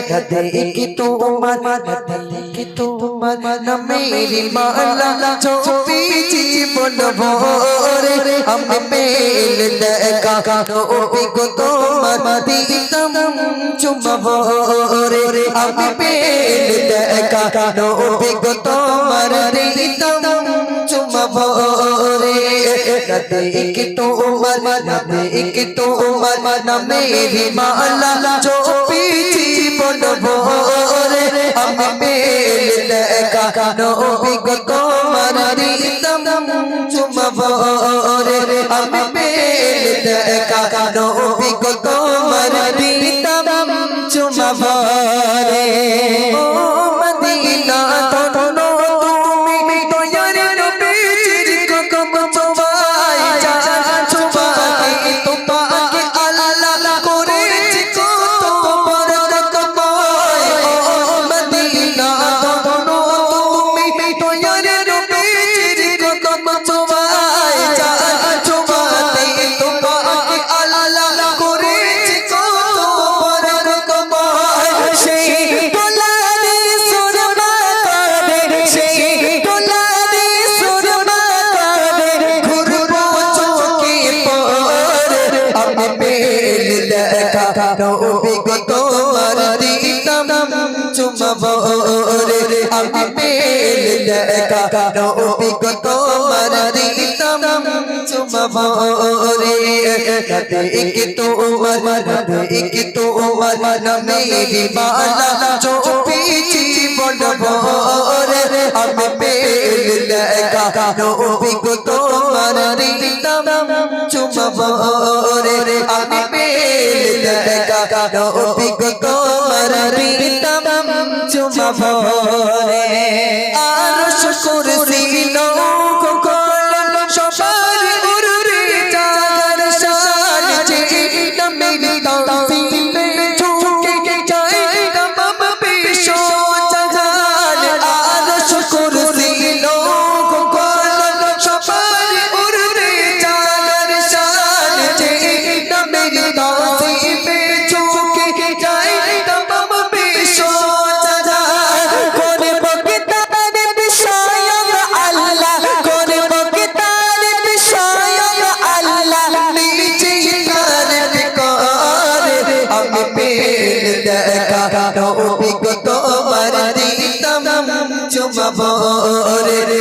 দেখি তোমার দেখি তোমার নামের মালা চোপি জীবন ভরে আমি পেল দেখা নবী গো তোমার দিতাম চুমা ভরে আমি পেল দেখা নবী গো তোমার দিতাম চুমা ভরে দেখি তোমার দেখি তোমার নামের মালা চোপি জীবন ভরে, আমি পেল দেখা নবী গো তোমার দিতাম চুমা ভরে, আমি পেল দেখা নবী গো তোমার চুমা ভরে আমি পেল দেখা নবী গো তোমার দিতাম চুমা ভরে দেখি তোমার দেখি তোমার নামেরি মালা চোপি জীবন ভরে আমি পেল দেখা নবী গো তোমার দিতাম চুমা আমি পেল দেখা নবী চুমা ভরে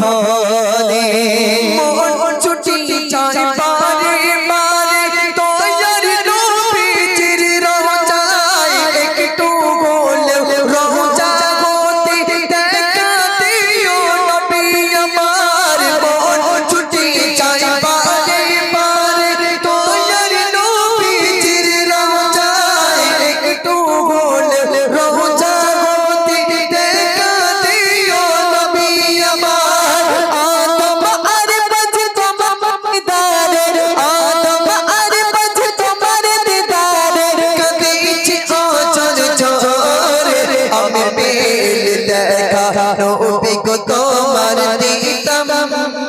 চুমা নবী গো তোমার দিতাম।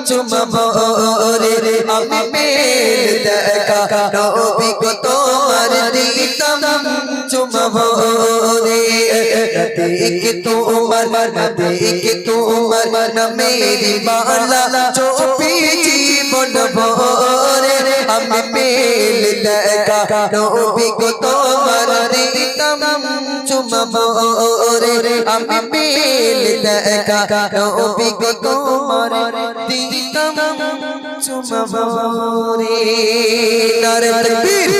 চুমা ভরে আমি পেল দেখা। নবী গো তোমার দিতাম। চুমা মেরি মালা আমি পেল দেখা নবী গো তোমার দিতাম চুমা ভরে আমি পেল দেখা নবী গো তোমার দিতাম চুমা ভরে নারে তকবীর